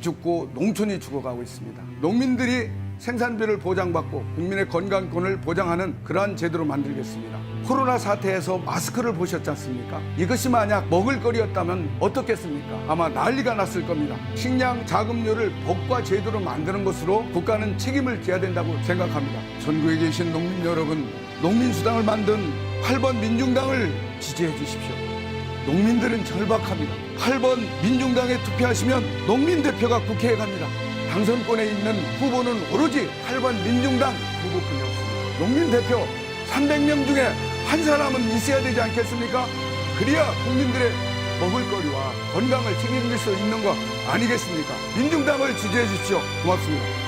죽고 농촌이 죽어가고 있습니다. 농민들이 생산비를 보장받고 국민의 건강권을 보장하는 그러한 제도로 만들겠습니다. 코로나 사태에서 마스크를 보셨지 않습니까? 이것이 만약 먹을거리였다면 어떻겠습니까? 아마 난리가 났을 겁니다. 식량 자금료를 법과 제도로 만드는 것으로 국가는 책임을 져야 된다고 생각합니다. 전국에 계신 농민 여러분, 농민수당을 만든 8번 민중당을 지지해 주십시오. 농민들은 절박합니다. 8번 민중당에 투표하시면 농민 대표가 국회에 갑니다. 당선권에 있는 후보는 오로지 8번 민중당 후보뿐이 없습니다. 농민 대표 300명 중에 한 사람은 있어야 되지 않겠습니까? 그래야 국민들의 먹을거리와 건강을 책임질 수 있는 거 아니겠습니까? 민중당을 지지해 주십시오. 고맙습니다.